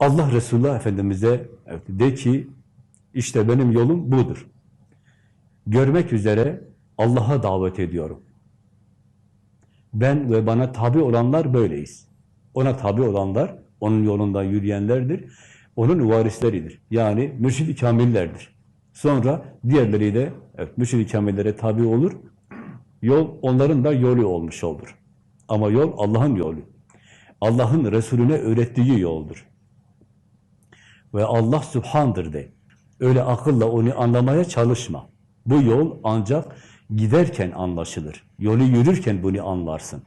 Allah Resulullah Efendimiz'e evet, de ki, işte benim yolum budur. Görmek üzere Allah'a davet ediyorum. Ben ve bana tabi olanlar böyleyiz. Ona tabi olanlar, onun yolunda yürüyenlerdir. Onun varisleridir. Yani mürşid-i kamillerdir. Sonra diğerleri de evet, mürşid-i kamillere tabi olur. Yol onların da yolu olmuş olur. Ama yol Allah'ın yolu. Allah'ın Resulüne öğrettiği yoldur. Ve Allah Sübhan'dır de. Öyle akılla onu anlamaya çalışma. Bu yol ancak giderken anlaşılır. Yolu yürürken bunu anlarsın.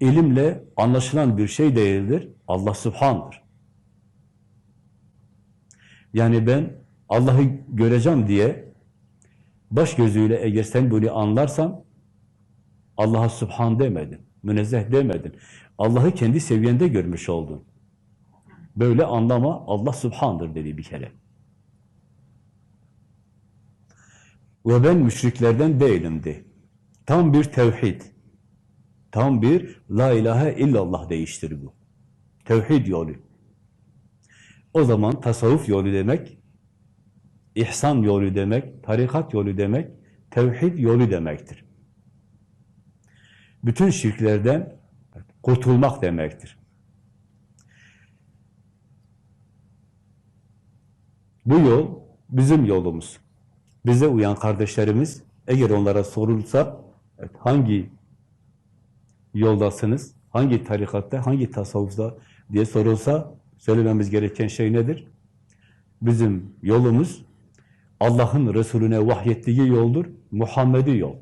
İlimle anlaşılan bir şey değildir. Allah Sübhan'dır. Yani ben Allah'ı göreceğim diye baş gözüyle eğer sen bunu anlarsan Allah'a Sübhan demedin, münezzeh demedin. Allah'ı kendi seviyende görmüş oldun. Böyle anlama Allah Sübhan'dır dedi bir kere. Ve ben müşriklerden değilim de. Tam bir tevhid. Tam bir la ilahe illallah değiştir bu. Tevhid yolu. O zaman tasavvuf yolu demek, ihsan yolu demek, tarikat yolu demek, tevhid yolu demektir. Bütün şirklerden kurtulmak demektir. Bu yol bizim yolumuz. Bize uyan kardeşlerimiz, eğer onlara sorulsa, hangi yoldasınız, hangi tarikatta, hangi tasavvufta diye sorulsa, söylememiz gereken şey nedir? Bizim yolumuz, Allah'ın Resulüne vahyettiği yoldur, Muhammed'i yol.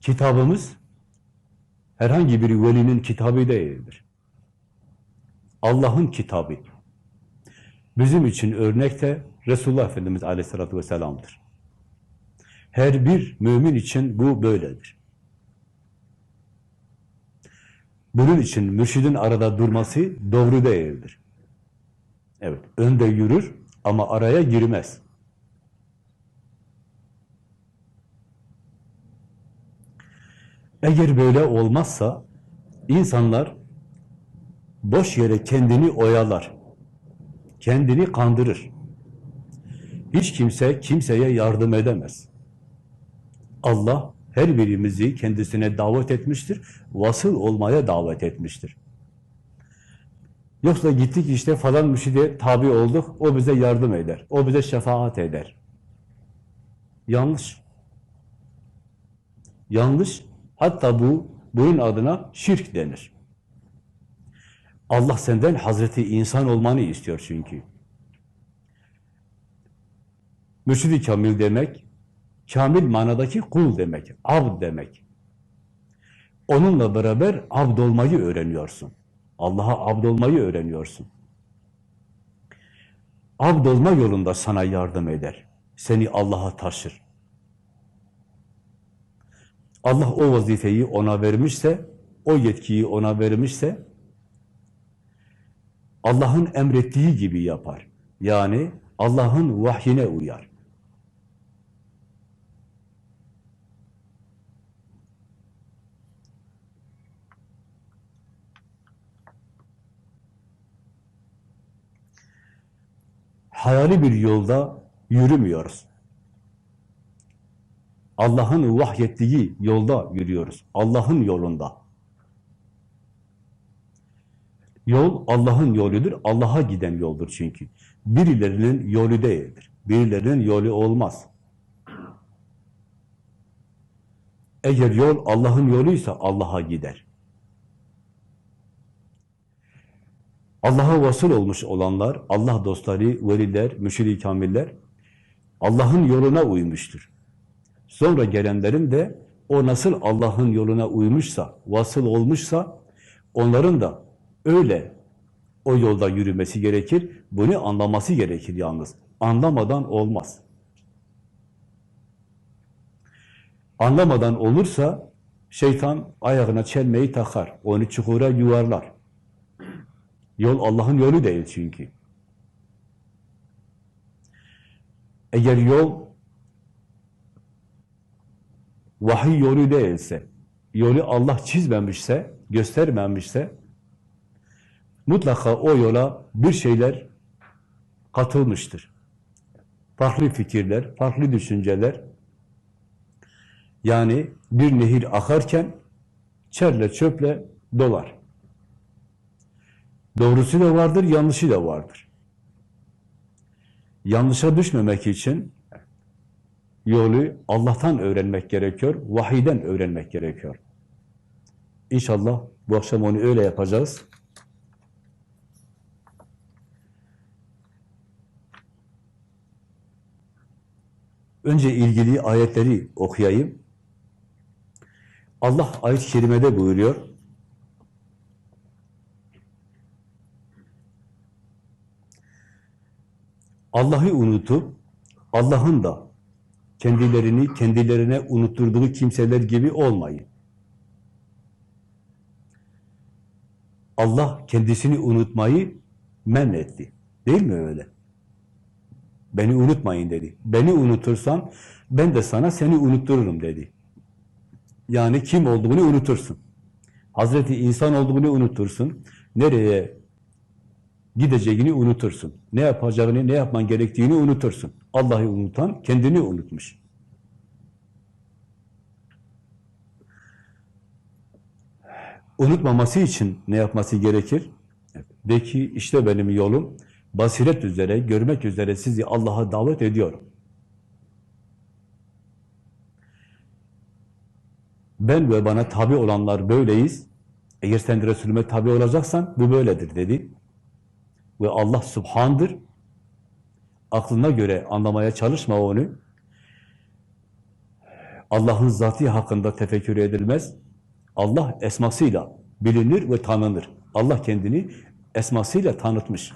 Kitabımız, herhangi bir velinin kitabı değildir. Allah'ın kitabı. Bizim için örnek de Resulullah Efendimiz Aleyhisselatü Vesselam'dır. Her bir mümin için bu böyledir. Bunun için mürşidin arada durması doğru değildir. Evet, önde yürür ama araya girmez. Eğer böyle olmazsa insanlar boş yere kendini oyalar. Kendini kandırır. Hiç kimse kimseye yardım edemez. Allah her birimizi kendisine davet etmiştir. Vasıl olmaya davet etmiştir. Yoksa gittik işte falan müşide tabi olduk. O bize yardım eder. O bize şefaat eder. Yanlış. Yanlış. Hatta bu bunun adına şirk denir. Allah senden Hazreti insan olmanı istiyor çünkü. Mürşid-i Kamil demek, kamil manadaki kul demek, abd demek. Onunla beraber abd olmayı öğreniyorsun. Allah'a abd olmayı öğreniyorsun. Abd olma yolunda sana yardım eder. Seni Allah'a taşır. Allah o vazifeyi ona vermişse, o yetkiyi ona vermişse, Allah'ın emrettiği gibi yapar. Yani Allah'ın vahyine uyar. Hayali bir yolda yürümüyoruz. Allah'ın vahyettiği yolda yürüyoruz. Allah'ın yolunda. Yol Allah'ın yoludur. Allah'a giden yoldur çünkü. Birilerinin yolu değildir. Birilerinin yolu olmaz. Eğer yol Allah'ın yoluysa Allah'a gider. Allah'a vasıl olmuş olanlar, Allah dostları, veliler, müşid-i kamiller Allah'ın yoluna uymuştur. Sonra gelenlerin de o nasıl Allah'ın yoluna uymuşsa, vasıl olmuşsa onların da öyle o yolda yürümesi gerekir. Bunu anlaması gerekir yalnız. Anlamadan olmaz. Anlamadan olursa şeytan ayağına çelmeyi takar. Onu çukura yuvarlar. Yol Allah'ın yolu değil çünkü. Eğer yol vahiy yolu değilse, yolu Allah çizmemişse, göstermemişse, mutlaka o yola bir şeyler katılmıştır. Farklı fikirler, farklı düşünceler. Yani bir nehir akarken çerle çöple dolar. Doğrusu da vardır, yanlışı da vardır. Yanlışa düşmemek için yolu Allah'tan öğrenmek gerekiyor, vahiyden öğrenmek gerekiyor. İnşallah bu akşam onu öyle yapacağız. Önce ilgili ayetleri okuyayım. Allah ayet-i kerimede buyuruyor. Allah'ı unutup Allah'ın da kendilerini kendilerine unutturduğu kimseler gibi olmayın. Allah kendisini unutmayı men etti. Değil mi öyle? Beni unutmayın dedi. Beni unutursan ben de sana seni unuttururum dedi. Yani kim olduğunu unutursun. Hazreti insan olduğunu unutursun. Nereye gideceğini unutursun. Ne yapacağını, ne yapman gerektiğini unutursun. Allah'ı unutan kendini unutmuş. Unutmaması için ne yapması gerekir? De ki işte benim yolum basiret üzere, görmek üzere sizi Allah'a davet ediyorum. Ben ve bana tabi olanlar böyleyiz. Eğer sen Resulüme tabi olacaksan bu böyledir dedi. Ve Allah subhandır. Aklına göre anlamaya çalışma onu. Allah'ın zatı hakkında tefekkür edilmez. Allah esmasıyla bilinir ve tanınır. Allah kendini esmasıyla tanıtmış.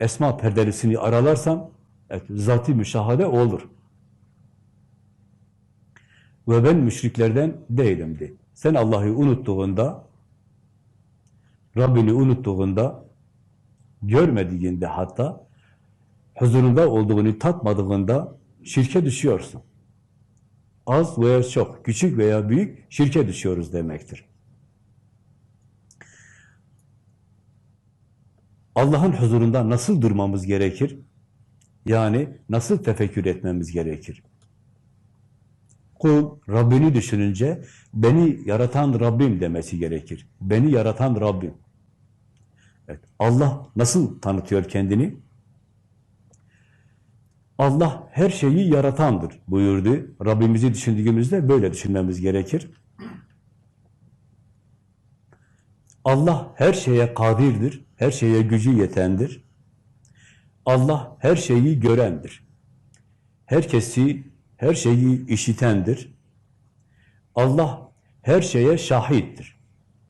Esma perdelisini aralarsan evet, zati müşahade olur. Ve ben müşriklerden değilimdi. Sen Allah'ı unuttuğunda, Rabbini unuttuğunda, görmediğinde hatta, huzurunda olduğunu tatmadığında şirke düşüyorsun. Az veya çok, küçük veya büyük şirke düşüyoruz demektir. Allah'ın huzurunda nasıl durmamız gerekir? Yani nasıl tefekkür etmemiz gerekir? Kul Rabbini düşününce beni yaratan Rabbim demesi gerekir. Beni yaratan Rabbim. Evet, Allah nasıl tanıtıyor kendini? Allah her şeyi yaratandır buyurdu. Rabbimizi düşündüğümüzde böyle düşünmemiz gerekir. Allah her şeye kadirdir, her şeye gücü yetendir. Allah her şeyi görendir. Herkesi, her şeyi işitendir. Allah her şeye şahittir.